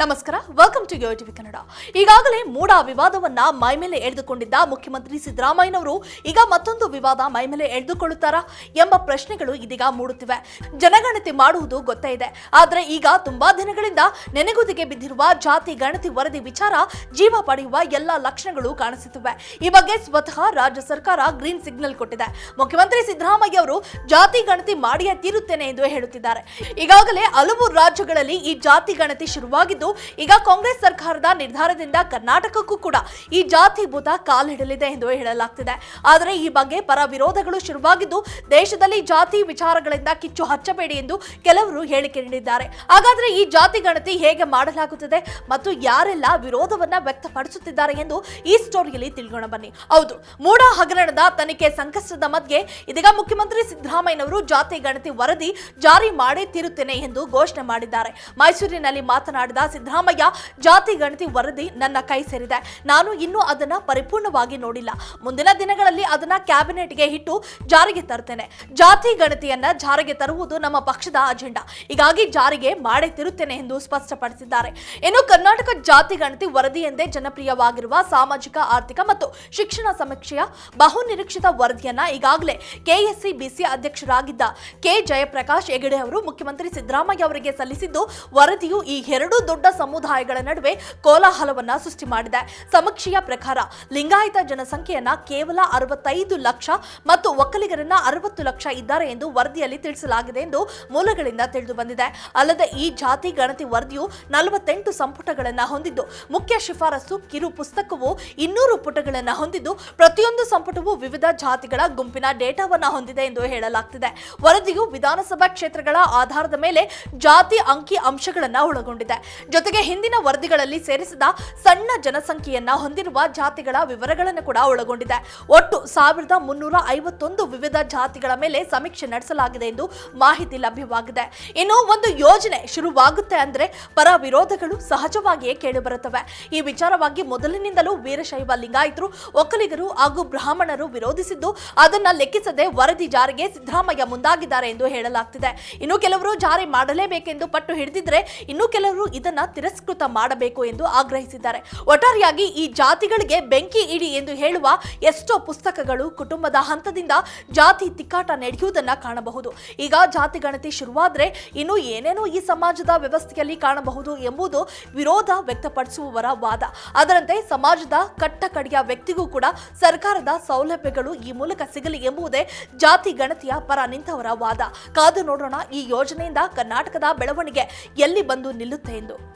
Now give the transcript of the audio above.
ನಮಸ್ಕಾರ welcome to TV Kannada ಈಗಾಗಲೇ ಮೂಡ ವಿವಾದವನ್ನ ಮೈಮೇಲೆ ಎಳೆದುಕೊಂಡಿದ್ದ ಮುಖ್ಯಮಂತ್ರಿ ಸಿದ್ದರಾಮಯ್ಯನವರು ಈಗ ಮತ್ತೊಂದು ವಿವಾದ ಮೈಮೇಲೆ ಎಳೆದುಕೊಳ್ಳುತ್ತಾರಾ ಎಂಬ ಪ್ರಶ್ನೆಗಳು ಇದೀಗ ಮೂಡುತ್ತಿವೆ. ಜನಗಣತಿ ಮಾಡುವುದು ಗೊತ್ತೇ ಇದೆ. ಆದರೆ ಈಗ ತುಂಬಾ ದಿನಗಳಿಂದ ನೆನೆಗುದಿಗೆ ಬಿದ್ದಿರುವ ಜಾತಿ ಗಣತಿ ವರದಿ ವಿಚಾರ ಜೀವ ಪಡೆಯುವ ಎಲ್ಲ ಲಕ್ಷಣಗಳು ಕಾಣಿಸುತ್ತಿವೆ. ಈ ಬಗ್ಗೆ ಸ್ವತಃ ರಾಜ್ಯ ಸರ್ಕಾರ ಗ್ರೀನ್ ಸಿಗ್ನಲ್ ಕೊಟ್ಟಿದೆ. ಮುಖ್ಯಮಂತ್ರಿ ಸಿದ್ದರಾಮಯ್ಯ ಅವರು ಜಾತಿ ಗಣತಿ ಮಾಡಿಯೇ ತೀರುತ್ತೇನೆ ಎಂದು ಹೇಳುತ್ತಿದ್ದಾರೆ. ಈಗಾಗಲೇ ಹಲವು ರಾಜ್ಯಗಳಲ್ಲಿ ಈ ಜಾತಿ ಗಣತಿ ಶುರುವಾಗಿದ್ದು ಈಗ ಕಾಂಗ್ರೆಸ್ ಸರ್ಕಾರದ ನಿರ್ಧಾರದಿಂದ ಕರ್ನಾಟಕಕ್ಕೂ ಕೂಡ ಈ ಜಾತಿ ಭೂತ ಕಾಲಿಡಲಿದೆ ಎಂದು ಹೇಳಲಾಗ್ತಿದೆ. ಆದರೆ ಈ ಬಗ್ಗೆ ಪರ ವಿರೋಧಗಳು ಶುರುವಾಗಿದ್ದು, ದೇಶದಲ್ಲಿ ಜಾತಿ ವಿಚಾರಗಳಿಂದ ಕಿಚ್ಚು ಹಚ್ಚಬೇಡಿ ಎಂದು ಕೆಲವರು ಹೇಳಿಕೆ ನೀಡಿದ್ದಾರೆ. ಹಾಗಾದ್ರೆ ಈ ಜಾತಿ ಗಣತಿ ಹೇಗೆ ಮಾಡಲಾಗುತ್ತದೆ ಮತ್ತು ಯಾರೆಲ್ಲ ವಿರೋಧವನ್ನ ವ್ಯಕ್ತಪಡಿಸುತ್ತಿದ್ದಾರೆ ಎಂದು ಈ ಸ್ಟೋರಿಯಲ್ಲಿ ತಿಳ್ಕೋಣ ಬನ್ನಿ. ಹೌದು, ಮೂಡ ಹಗರಣದ ತನಿಖೆ ಸಂಕಷ್ಟದ ಮಧ್ಯೆ ಇದೀಗ ಮುಖ್ಯಮಂತ್ರಿ ಸಿದ್ದರಾಮಯ್ಯನವರು ಜಾತಿ ಗಣತಿ ವರದಿ ಜಾರಿ ಮಾಡೇ ತೀರುತ್ತೇನೆ ಎಂದು ಘೋಷಣೆ ಮಾಡಿದ್ದಾರೆ. ಮೈಸೂರಿನಲ್ಲಿ ಮಾತನಾಡಿದ ಸಿದ್ದರಾಮಯ್ಯ ಜಾತಿ ಗಣತಿ ವರದಿ ನನ್ನ ಕೈ ಸೇರಿದೆ. ನಾನು ಇನ್ನೂ ಅದನ್ನ ಪರಿಪೂರ್ಣವಾಗಿ ನೋಡಿಲ್ಲ. ಮುಂದಿನ ದಿನಗಳಲ್ಲಿ ಅದನ್ನ ಕ್ಯಾಬಿನೆಟ್ಗೆ ಇಟ್ಟು ಜಾರಿಗೆ ತರ್ತೇನೆ. ಜಾತಿ ಗಣತಿಯನ್ನ ಜಾರಿಗೆ ತರುವುದು ನಮ್ಮ ಪಕ್ಷದ ಅಜೆಂಡಾ. ಹೀಗಾಗಿ ಜಾರಿಗೆ ಮಾಡೇ ತಿರುತ್ತೇನೆ ಎಂದು ಸ್ಪಷ್ಟಪಡಿಸಿದ್ದಾರೆ. ಇನ್ನು ಕರ್ನಾಟಕ ಜಾತಿ ಗಣತಿ ವರದಿ ಎಂದೇ ಜನಪ್ರಿಯವಾಗಿರುವ ಸಾಮಾಜಿಕ, ಆರ್ಥಿಕ ಮತ್ತು ಶಿಕ್ಷಣ ಸಮೀಕ್ಷೆಯ ಬಹುನಿರೀಕ್ಷಿತ ವರದಿಯನ್ನ ಈಗಾಗಲೇ ಕೆಎಸ್ಸಿ, ಬಿಸಿ ಅಧ್ಯಕ್ಷರಾಗಿದ್ದ ಕೆ. ಜಯಪ್ರಕಾಶ್ ಹೆಗಡೆ ಅವರು ಮುಖ್ಯಮಂತ್ರಿ ಸಿದ್ದರಾಮಯ್ಯ ಅವರಿಗೆ ಸಲ್ಲಿಸಿದ್ದು, ವರದಿಯು ಈ ಎರಡು ದೊಡ್ಡ ಸಮುದಾಯಗಳ ನಡುವೆ ಕೋಲಾಹಲವನ್ನ ಸೃಷ್ಟಿ ಮಾಡಿದೆ. ಸಮೀಕ್ಷೆಯ ಪ್ರಕಾರ ಲಿಂಗಾಯತ ಜನಸಂಖ್ಯೆಯನ್ನ ಕೇವಲ ಅರವತ್ತೈದು ಲಕ್ಷ ಮತ್ತು ಒಕ್ಕಲಿಗರನ್ನ ಅರವತ್ತು ಲಕ್ಷ ಇದ್ದಾರೆ ಎಂದು ವರದಿಯಲ್ಲಿ ತಿಳಿಸಲಾಗಿದೆ ಎಂದು ಮೂಲಗಳಿಂದ ತಿಳಿದು ಬಂದಿದೆ ಅಲ್ಲದೆ ಈ ಜಾತಿ ಗಣತಿ ವರದಿಯು ನಲವತ್ತೆಂಟು ಸಂಪುಟಗಳನ್ನ ಹೊಂದಿದ್ದು, ಮುಖ್ಯ ಶಿಫಾರಸು, ಕಿರು ಪುಸ್ತಕವು ಇನ್ನೂರು ಪುಟಗಳನ್ನ ಹೊಂದಿದ್ದು, ಪ್ರತಿಯೊಂದು ಸಂಪುಟವು ವಿವಿಧ ಜಾತಿಗಳ ಗುಂಪಿನ ಡೇಟಾವನ್ನ ಹೊಂದಿದೆ ಎಂದು ಹೇಳಲಾಗ್ತಿದೆ. ವರದಿಯು ವಿಧಾನಸಭಾ ಕ್ಷೇತ್ರಗಳ ಆಧಾರದ ಮೇಲೆ ಜಾತಿ ಅಂಕಿ ಅಂಶಗಳನ್ನ ಒಳಗೊಂಡಿದೆ. ಜೊತೆಗೆ ಹಿಂದಿನ ವರದಿಗಳಲ್ಲಿ ಸೇರಿಸಿದ ಸಣ್ಣ ಜನಸಂಖ್ಯೆಯನ್ನ ಹೊಂದಿರುವ ಜಾತಿಗಳ ವಿವರಗಳನ್ನು ಕೂಡ ಒಳಗೊಂಡಿದೆ. ಒಟ್ಟು ಸಾವಿರದ ಮುನ್ನೂರ ಐವತ್ತೊಂದು ವಿವಿಧ ಜಾತಿಗಳ ಮೇಲೆ ಸಮೀಕ್ಷೆ ನಡೆಸಲಾಗಿದೆ ಎಂದು ಮಾಹಿತಿ ಲಭ್ಯವಾಗಿದೆ. ಇನ್ನು ಒಂದು ಯೋಜನೆ ಶುರುವಾಗುತ್ತೆ ಅಂದ್ರೆ ಪರ ವಿರೋಧಗಳು ಸಹಜವಾಗಿಯೇ ಕೇಳಿಬರುತ್ತವೆ. ಈ ವಿಚಾರವಾಗಿ ಮೊದಲಿನಿಂದಲೂ ವೀರಶೈವ ಲಿಂಗಾಯಿತರು, ಒಕ್ಕಲಿಗರು ಹಾಗೂ ಬ್ರಾಹ್ಮಣರು ವಿರೋಧಿಸಿದ್ದು ಅದನ್ನ ಲೆಕ್ಕಿಸದೆ ವರದಿ ಜಾರಿಗೆ ಸಿದ್ದರಾಮಯ್ಯ ಮುಂದಾಗಿದ್ದಾರೆ ಎಂದು ಹೇಳಲಾಗ್ತಿದೆ. ಇನ್ನು ಕೆಲವರು ಜಾರಿ ಮಾಡಲೇಬೇಕೆಂದು ಪಟ್ಟು ಹಿಡಿದಿದ್ರೆ ಇನ್ನು ಕೆಲವರು ಇದನ್ನ ತಿರಸ್ಕೃತ ಮಾಡಬೇಕು ಎಂದು ಆಗ್ರಹಿಸಿದ್ದಾರೆ. ಒಟ್ಟಾರೆಯಾಗಿ ಈ ಜಾತಿಗಳಿಗೆ ಬೆಂಕಿ ಇಡಿ ಎಂದು ಹೇಳುವ ಎಷ್ಟೋ ಪುಸ್ತಕಗಳು ಕುಟುಂಬದ ಹಂತದಿಂದ ಜಾತಿ ತಿಕ್ಕಾಟ ನಡೆಯುವುದನ್ನು ಕಾಣಬಹುದು. ಈಗ ಜಾತಿ ಗಣತಿ ಶುರುವಾದ್ರೆ ಇನ್ನು ಏನೇನೋ ಈ ಸಮಾಜದ ವ್ಯವಸ್ಥೆಯಲ್ಲಿ ಕಾಣಬಹುದು ಎಂಬುದು ವಿರೋಧ ವ್ಯಕ್ತಪಡಿಸುವವರ ವಾದ. ಅದರಂತೆ ಸಮಾಜದ ಕಟ್ಟ ಕಡೆಯ ವ್ಯಕ್ತಿಗೂ ಕೂಡ ಸರ್ಕಾರದ ಸೌಲಭ್ಯಗಳು ಈ ಮೂಲಕ ಸಿಗಲಿ ಎಂಬುದೇ ಜಾತಿ ಗಣತಿಯ ಪರ ನಿಂತವರ ವಾದ. ಕಾದು ನೋಡೋಣ ಈ ಯೋಜನೆಯಿಂದ ಕರ್ನಾಟಕದ ಬೆಳವಣಿಗೆ ಎಲ್ಲಿ ಬಂದು ನಿಲ್ಲುತ್ತೆ ಎಂದು.